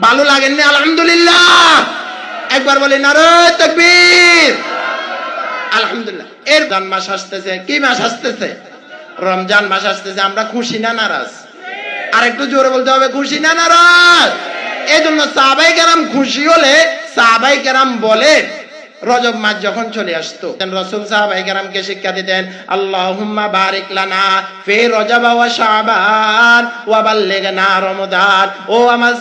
ভালো লাগেননি, আলহামদুলিল্লাহ। একবার বলে, নারে তকবীর। আলহামদুলিল্লাহ। এর রমজান মাস আসতেছে, কি মাস আসতেছে? রমজান মাস আসতেছে, আমরা খুশি না নারাজ? আর একটু জোরে বলতে হবে, খুশি না নারাজ? এই জন্য সাহাবাই কেরাম খুশি হলে সাহাবাই কেরাম বলে রজব মাস যখন চলে আসতো রসুল সাহাবাই কেরামকে শিক্ষা দিতেন, আল্লাহুম্মা বারিক লানা ফি ওয়া শাবান ওয়া বাল্লিগনা রমজান ও আমার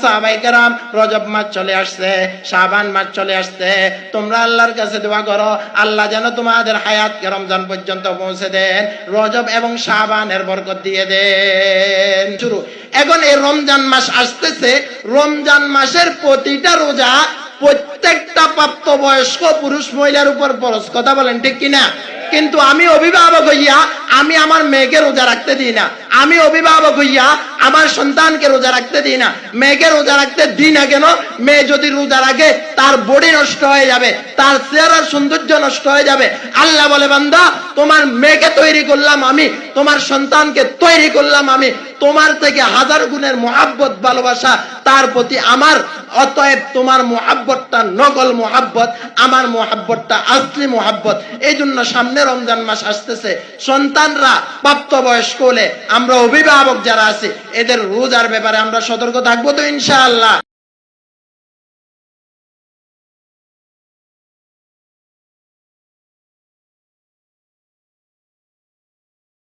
রজব মাস চলে আসছে, শাবান মাস চলে আসছে, তোমরা আল্লাহর কাছে দোয়া করো, আল্লাহ যেন তোমাদের হায়াতকে রমজান পর্যন্ত পৌঁছে দেন, রজব এবং শাবানের বরকত দিয়ে দেন। শুরু। এখন এই রমজান মাস আসতেছে, রমজান মাসের প্রতিটা রোজা প্রত্যেকটা প্রাপ্তবয়স্ক পুরুষ মহিলার উপর ফরজ কথা বলেন, ঠিক কিনা? কিন্তু আমি অভিভাবক হইয়া আমি আমার মেয়েকে রোজা রাখতে দিই না। আমি অভিভাবক হইয়া আমার সন্তানকে রোজা রাখতে দিই না। মেয়েকে রোজা রাখতে দিই না কেন? মেয়ে যদি রোজা রাখে, তার বডি নষ্ট হয়ে যাবে, তার চেহারার সৌন্দর্য নষ্ট হয়ে যাবে। আল্লাহ বলে, বান্দা, তোমার মেয়েকে তৈরি করলাম আমি, তোমার সন্তানকে তৈরি করলাম আমি, তোমার থেকে হাজার গুণের মহাব্বত, ভালোবাসা, তার প্রতি আমার অতএব তোমার মোহাব্বতটা নকল মোহাব্বত, আমার মোহাব্বতটা আসলি মোহাব্বত। এই জন্য সামনে রমজান মাস আসতেছে। সন্তানরা প্রাপ্তবয়স্ক হলে আমরা অভিভাবক যারা আছি, এদের রোজার ব্যাপারে আমরা সতর্ক থাকব তো ইনশাআল্লাহ।